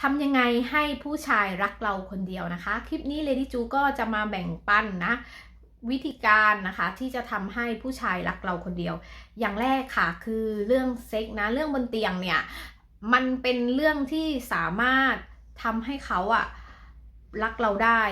ทำยังไงให้ผู้ชายรักเราคนเดียวนะคะ คลิปนี้ Lady จูก็จะมาแบ่งปันนะ วิธีการนะคะที่จะทำให้ผู้ชายรักเราคนเดียว อย่างแรกค่ะคือเรื่องเซ็กนะเรื่องบนเตียงเนี่ยมันเป็นเรื่องที่สามารถทำให้เขาอะรักเราได้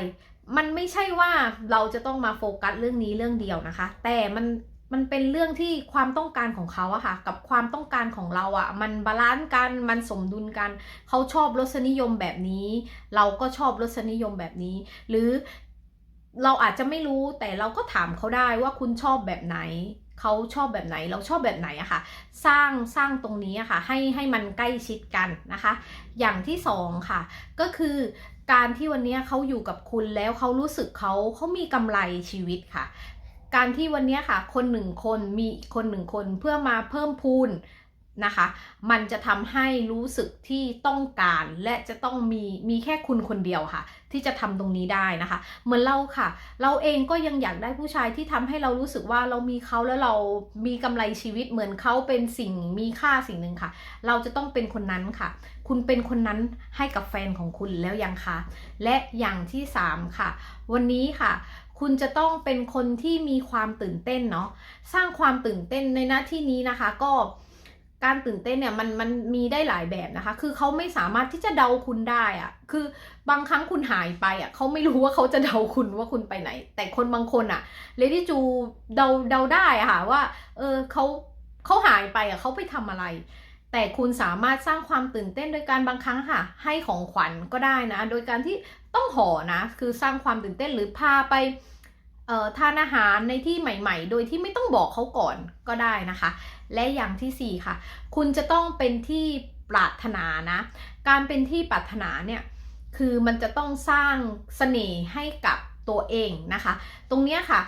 มันไม่ใช่ว่าเราจะต้องมาโฟกัสเรื่องนี้เรื่องเดียวนะคะ แต่มัน มันเป็นเรื่องที่ความต้องการของเขาอะค่ะ กับความต้องการของเราอะมันบาลานซ์กันมันสมดุลกัน เขาชอบรสนิยมแบบนี้ เราก็ชอบรสนิยมแบบนี้ หรือเราอาจจะไม่รู้แต่เราก็ถามเขาได้ว่าคุณชอบแบบไหน เขาชอบแบบไหน เราชอบแบบไหนอะค่ะ สร้างสร้างตรงนี้อะค่ะ ให้ให้มันใกล้ชิดกันนะคะ อย่างที่สองค่ะ ก็คือการที่วันนี้เขาอยู่กับคุณแล้วเขารู้สึกเขาเขามีกำไรชีวิตค่ะ การที่วันนี้ค่ะคนหนึ่งคนมีอีกคนหนึ่งคนเพื่อมาเพิ่มพูนนะคะ มันจะทำให้รู้สึกที่ต้องการและจะต้องมีมีแค่คุณคนเดียวค่ะ ที่จะทำตรงนี้ได้นะคะ เหมือนเราค่ะ เราเองก็ยังอยากได้ผู้ชายที่ทำให้เรารู้สึกว่าเรามีเขาแล้วเรามีกำไรชีวิตเหมือนเขาเป็นสิ่งมีค่าสิ่งหนึ่งค่ะ เราจะต้องเป็นคนนั้นค่ะ คุณเป็นคนนั้นให้กับแฟนของคุณแล้วยังคะและอย่างที่สามค่ะ วันนี้ค่ะ คุณจะต้องเป็นคนที่มีความตื่นเต้นเนาะสร้างความตื่นเต้นในหน้าที่นี้นะคะ ก็การตื่นเต้นเนี่ยมันมันมีได้หลายแบบนะคะ คือเขาไม่สามารถที่จะเดาคุณได้อะคือบางครั้งคุณหายไปอะเขาไม่รู้ว่าเขาจะเดาคุณว่าคุณไปไหน แต่คนบางคนอะเลดี้จูเดาเดาได้อะค่ะว่า เออเขาเขาหายไปอะเขาไปทำอะไร แต่คุณสามารถสร้างความตื่นเต้นโดยการบางครั้งค่ะ ให้ของขวัญก็ได้นะ โดยการที่ต้องห่อนะ คือสร้างความตื่นเต้นหรือพาไปทานอาหารในที่ใหม่ ๆ โดยที่ไม่ต้องบอกเขาก่อนก็ได้นะคะ และอย่างที่สี่ค่ะ คุณจะต้องเป็นที่ปรารถนานะ การเป็นที่ปรารถนาเนี่ย คือมันจะต้องสร้างเสน่ห์ให้กับตัวเองนะคะ ตรงนี้ค่ะ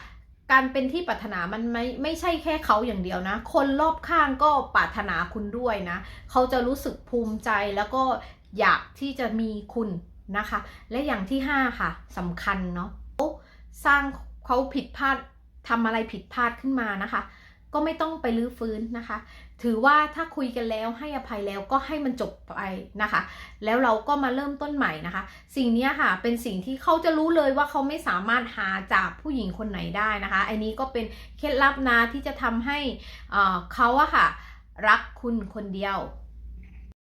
การเป็นที่ปรารถนามันไม่ไม่ใช่แค่เขาอย่างเดียวนะ คนรอบข้างก็ปรารถนาคุณด้วยนะ เขาจะรู้สึกภูมิใจแล้วก็อยากที่จะมีคุณนะคะ และอย่างที่ห้าค่ะสำคัญเนาะเขาสร้างเขาผิดพลาดทำอะไรผิดพลาดขึ้นมานะคะ ก็ไม่ต้องไปรื้อฟื้นนะคะ ถือว่าถ้าคุยกันแล้วให้อภัยแล้วก็ให้มันจบไปนะคะ แล้วเราก็มาเริ่มต้นใหม่นะคะ สิ่งนี้ค่ะเป็นสิ่งที่เขาจะรู้เลยว่าเขาไม่สามารถหาจากผู้หญิงคนไหนได้นะคะอันนี้ก็เป็นเคล็ดลับนะที่จะทำให้เขาอะค่ะรักคุณคนเดียว